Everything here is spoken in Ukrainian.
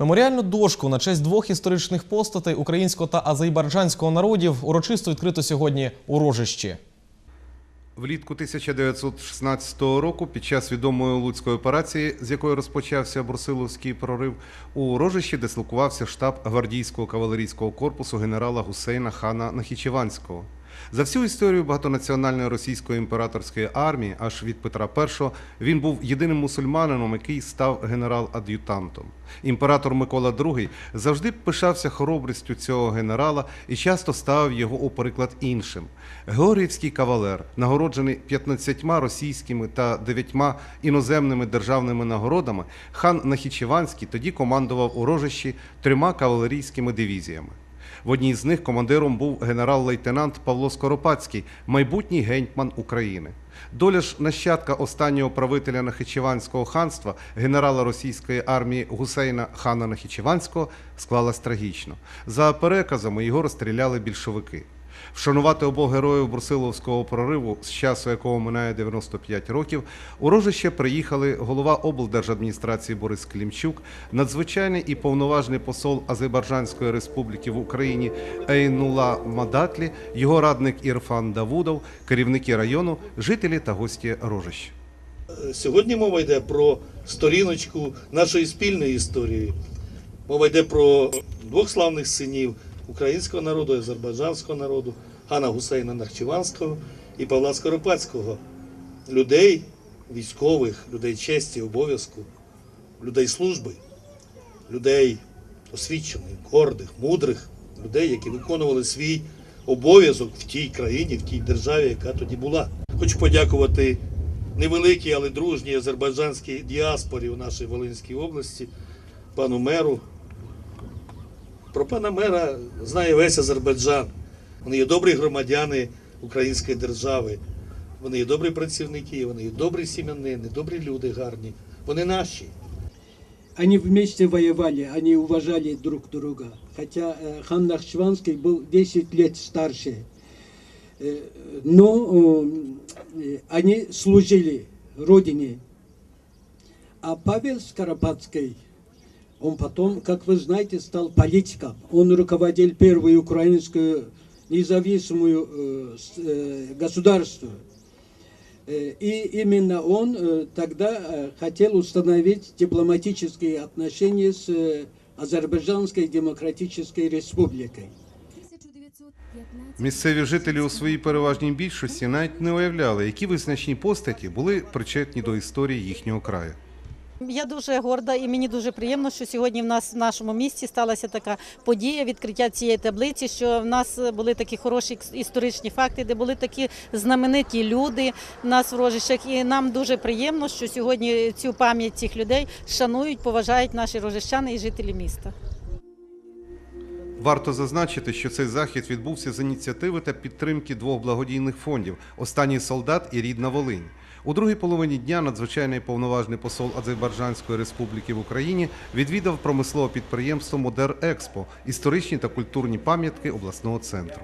Меморіальну дошку на честь двох історичних постатей українського та азербайджанського народів урочисто відкрито сьогодні у Рожищі. Влітку 1916 року, під час відомої луцької операції, з якої розпочався Брусиловський прорив, у Рожищі дислокувався штаб гвардійського кавалерійського корпусу генерала Гусейна хана Нахічеванського. За всю історію багатонаціональної російської імператорської армії, аж від Петра І, він був єдиним мусульманином, який став генерал-ад'ютантом. Імператор Микола II завжди пишався хоробрістю цього генерала і часто ставив його у приклад іншим. Георгіївський кавалер, нагороджений 15 російськими та 9 іноземними державними нагородами, хан Нахічеванський тоді командував у Рожищі трьома кавалерійськими дивізіями. В одній з них командиром був генерал-лейтенант Павло Скоропадський, майбутній гетьман України. Доля ж нащадка останнього правителя Нахичеванського ханства, генерала російської армії Гусейна хана Нахичеванського, склалась трагічно. За переказами його розстріляли більшовики. Вшанувати обох героїв Брусиловського прориву, з часу якого минає 95 років, у Рожище приїхали голова облдержадміністрації Борис Клімчук, надзвичайний і повноважний посол Азербайджанської республіки в Україні Ейнула Мадатлі, його радник Ірфан Давудов, керівники району, жителі та гості Рожища. Сьогодні мова йде про сторіночку нашої спільної історії. Мова йде про двох славних синів українського народу, азербайджанського народу, Хана Гусейна Нахчеванського і Павла Скоропадського. Людей військових, людей честі, обов'язку, людей служби, людей освічених, гордих, мудрих, людей, які виконували свій обов'язок в тій країні, в тій державі, яка тоді була. Хочу подякувати невеликій, але дружній азербайджанській діаспорі у нашій Волинській області, пану меру. Про пана мера знає весь Азербайджан. Вони є добрі громадяни української держави. Вони є добрі працівники, вони є добрі сім'янини, добрі люди гарні. Вони наші. Они вместе воевали, они уважали друг друга. Хотя э, хан Нахчеванский был 10 лет старше. Э, но э, они служили родине. А Павел Скоропадский, он потом, как вы знаете, стал политиком. Он руководил первую украинскую независимую э, с- э, государство. Э, И именно он э, тогда э, хотел установить дипломатические отношения с э, Азербайджанской Демократической Республикой. 1915 Місцеві жителі у своїй переважній більшості навіть не уявляли, які визначні постаті були причетні до історії їхнього краю. Я дуже горда і мені дуже приємно, що сьогодні в нас в нашому місті сталася така подія відкриття цієї таблиці. Що в нас були такі хороші історичні факти, де були такі знамениті люди в нас в рожищах. І нам дуже приємно, що сьогодні цю пам'ять цих людей шанують, поважають наші рожищани і жителі міста. Варто зазначити, що цей захід відбувся з ініціативи та підтримки двох благодійних фондів Останній солдат і Рідна Волинь. У другій половині дня надзвичайний повноважний посол Азербайджанської республіки в Україні відвідав промислове підприємство Модер Експо, історичні та культурні пам'ятки обласного центру.